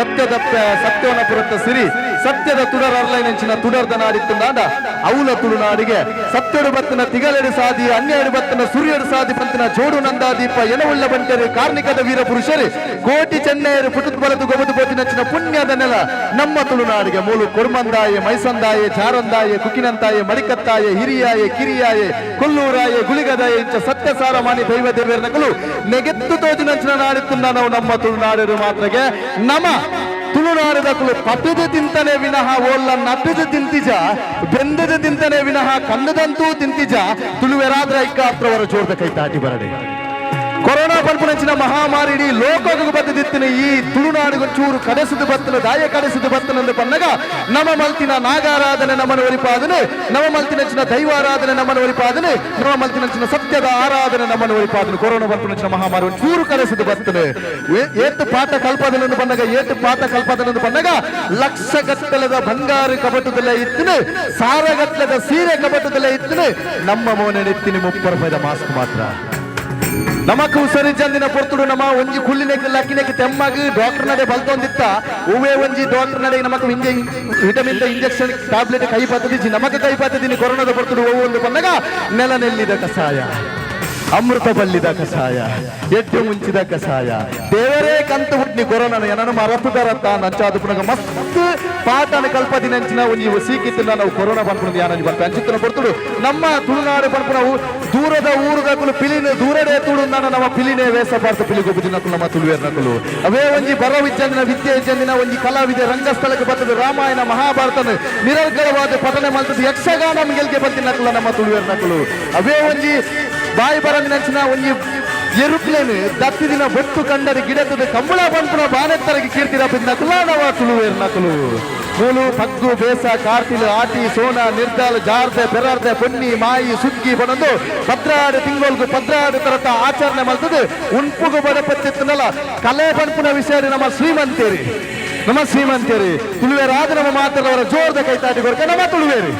ಸತ್ಯದ ಸತ್ಯವನ್ನು ಸತ್ಯವನ ಪುರತ್ತ ಸಿರಿ ಸತ್ಯದ ತುಡರ್ ಅರ್ಲೈನಂಚಿನ ತುಡರ್ದ ನಾಡಿತ್ತು ನಾಡ. ಅವಲ ತುಳುನಾಡಿಗೆ ಸತ್ಯಡು ಬತ್ತನ ತಿಗಲೆಡು ಸಾದಿ ಹನ್ನೆರಡು ಬತ್ತನ ಸೂರ್ಯರು ಸಾದಿ ಪಂತನ ಜೋಡು ನಂದಾದೀಪ, ಎನವುಳ್ಳ ಬಂಟರು ಕಾರ್ಮಿಕದ ವೀರ ಪುರುಷರು. ಕೋಟಿ ಚೆನ್ನೈಯರು ಪುಟುತ್ ಬಲದು ಗೊಬದು ಬೋತಿನಂಚಿನ ಪುಣ್ಯದ ನೆಲ. ನಮ್ಮ ತುಳುನಾಡಿಗೆ ಮೂಲು ಕೊರ್ಮಂದಾಯೆ, ಮೈಸಂದಾಯೆ, ಚಾರಂದಾಯೆ, ಕುಕಿನಂತಾಯೆ, ಮಡಿಕತ್ತಾಯೆ, ಹಿರಿಯಾಯೆ, ಕಿರಿಯಾಯೆ, ಕೊಲ್ಲೂರಾಯೆ, ಗುಳಿಗದಾಯೆ ಇಂಚ ಸತ್ಯ ಸಾರ ಮಾನಿ ದೈವ ದೇವೇರ್ನಗಳು ನೆಗೆತ್ತು ತೋಜಿನಂಚಿನ ನಾಡಿತ್ತು ನಾವು ನಮ್ಮ ತುಳುನಾಡರು ಮಾತ್ರಗೆ. ನಮ ತುಳುನಾಡಿದಕ್ಕಳು ಪಟದು ತಿಂತನೆ ವಿನಃ ಓಲ್ಲ ನಟದು ತಿಂತಿಜ ಬೆಂದದು ತಿಂತನೆ ವಿನಃ ಕನ್ನದಂತೂ ತಿಂತಿಜ ತುಳುವೆರಾದ್ರ ಐಕ್ಕ ಹತ್ರವರ ಜೋರ್ದ ಕೈ ತಾಟಿ ಬರಡೆ ಕೊರೋನಾ ಪಲ್ಪುನಂಚಿನ ಮಹಾಮಾರಿ ಇಡೀ ಲೋಕಕ್ಕೆ ಬದ್ದದಿತ್ತಿನ ಈ ತುಳುನಾಡಿಗೆ ಚೂರು ಕಡೆಸಿದು ಬತ್ತನ ದಾಯ ಕಡೆಸಿದು ಬತ್ತಲೆಂದು ಬಂದಾಗ ನಮ್ಮ ಮಲ್ತಿನ ನಾಗಾರಾಧನೆ ನಮ್ಮನ ಒರಿಪಾದನೆ. ನಮ್ಮ ಮಲ್ತಿನಂಚಿನ ದೈವಾರಾಧನೆ ನಮ್ಮನ ಒರಿಪಾದನೆ. ನಮ್ಮ ಮಲ್ತಿನಂಚಿನ ಸತ್ಯದ ಆರಾಧನೆ ನಮ್ಮನ ಒರಿಪಾದನೆ. ಕೊರೋನಾ ಪಲ್ಪುನಂಚಿನ ಮಹಾಮಾರಿ ಚೂರು ಕಡೆಸಿದು ಬತ್ತನೆ ಏ- ಏತು ಪಾಠ ಕಲ್ಪದನೆಂದು ಬಂದಾಗ ಏತು ಪಾಠ ಕಲ್ಪದನೆಂದು ಬಂದಾಗ ಲಕ್ಷ ಗತ್ತಲದ ಬಂಗಾರ ಕಬಟದಲ್ಲೇ ಇತ್ತಿನ. ಗತ್ತಲದ ಸೀರೆ ಕಬಟದಲ್ಲೇ ಇತ್ತಿನ. ನಮ್ಮ ಮೋನೆ ನೆತ್ತಿನ ಮುಪ್ಪರ ರೂಪಾಯಿದ ಮಾಸ್ಕ್ ಮಾತ್ರ. ನಮಕ್ ಉಸರಿ ಜಂದಿನ ಪೊರ್ತುಡು ನಮ ಒಂಜಿ ಕುಳ್ಳಿನೆಕ್ ಲಕ್ಕಿನಕ್ಕೆ ತೆಮ್ಮಗ ಡಾಕ್ಟರ್ ನಡೆ ಬಲ್ತೊಂದಿತ್ತ. ಉವೇ ಒಂಜಿ ಡಾಕ್ಟರ್ ನಡೆ ನಮಕ್ ಇಂಜೆ ವಿಟಮಿನ್ ಇಂಜೆಕ್ಷನ್ ಟ್ಯಾಬ್ಲೆಟ್ ಕೈ ಪತ್ತದಿಜಿ ನಮಕ ಕೈ ಪತ್ತದಿನಿ ಕೊರೋನಾದ ಪೊರ್ತುಡು ಓ ಒಂದು ಬಂದಾಗ ನೆಲ ನೆಲ್ಲಿದ ಕಸಾಯ. ಅಮೃತ ಬಲ್ಲಿದ ಕಸಾಯ. ಎಡ್ಡೆ ಮುಂಚಿದ ಕಸಾಯ. ದೇವರೇ ಕಂತು ಹುಟ್ಟಿ ಕೊರೋನಾನ ಏನನ್ನು ಮರತುದರತ್ತ ನಂಚಾದ ಪುನಗ ಮಸ್ತ್ ಪಾಠನ ಕಲ್ಪದಿನಂಚಿನ ಒಂಜಿ ಸೀಕಿತ್ತಿನ ನಾವು ಕೊರೋನಾ ಬಂದ್ಕೊಂಡು ಯಾನಂಜಿ ಬರ್ತ ಅಂಚಿತ್ತಿನ ಬರ್ತುಡು ನಮ್ಮ ತುಳುನಾಡು ಬಂದ್ಕೊಂಡು ದೂರದ ಊರುದಕ್ಕಲು ಪಿಲಿನ ದೂರಡೆ ತುಳು ನಾನು ನಮ್ಮ ಪಿಲಿನೇ ವೇಷ ಪಾರ್ಥ ಪಿಲಿಗೊಬ್ಬುದಿನಕ್ಕಲು ನಮ್ಮ ತುಳುವೇರ್ನಕ್ಕಲು ಅವೇ ಒಂಜಿ ಬರ ವಿದ್ಯಂದಿನ ವಿದ್ಯೆ ವಿದ್ಯಂದಿನ ಒಂಜಿ ಕಲಾವಿದೆ ರಂಗಸ್ಥಳಕ್ಕೆ ಬರ್ತದೆ ರಾಮಾಯಣ ಮಹಾಭಾರತನ ನಿರರ್ಗಳವಾದ ಪಠನೆ ಮಾಡ್ತದೆ ಯಕ್ಷಗಾನ ಗೆಲ್ಗೆ ಬಂದಿನಕ್ಕಲ್ಲ ನಮ್ಮ ತುಳುವೇರ್ನಕ್ಕಲು ಅವೇ ಒಂಜಿ ಬಾಯಿ ಬರಂದಿನಂಚಿನ ಒಂಜಿ ಏರುಪ್ಲೇನ್ ದತ್ತಿ ದಿನ ಬೊಟ್ಟು ಕಂಡರೆ ಗಿಡತದ ಕಂಬಳ ಬಂಪುನ ಬಾನೆತ್ತರಗೆ ಕೀರ್ತಿರ ಬಿದ್ದಕುಲ ನವ ತುಳುವೇರ್ನಕಲು. ಮೂಲು ಪಗ್ಗು ಬೇಸ, ಕಾರ್ತಿಲು, ಆಟಿ, ಸೋನ, ನಿರ್ದಾಲ್, ಜಾರ್ದೆ, ಬೆರಾರ್ದೆ ಪೊನ್ನಿ ಮಾಯಿ, ಸುಗ್ಗಿ ಬಣಂದು ಭದ್ರಾಡು ತಿಂಗೋಲ್ಗು ಭದ್ರಾಡು ತರತ ಆಚರಣೆ ಮಾಡ್ತದೆ. ಉಣ್ಪುಗು ಬಡಪತ್ತಿತ್ತನಲ್ಲ ಕಲೆ ಪಂಪುನ ವಿಷಯ ನಮ್ಮ ಶ್ರೀಮಂತೇರಿ. ನಮ್ಮ ಶ್ರೀಮಂತೇರಿ ತುಳುವೇರಾದ ನಮ್ಮ ಮಾತಲ್ಲವರ ಜೋರ್ದ ಕೈತಾಟಿ ಕೊರಕ ನಮ್ಮ ತುಳುವೇರಿ.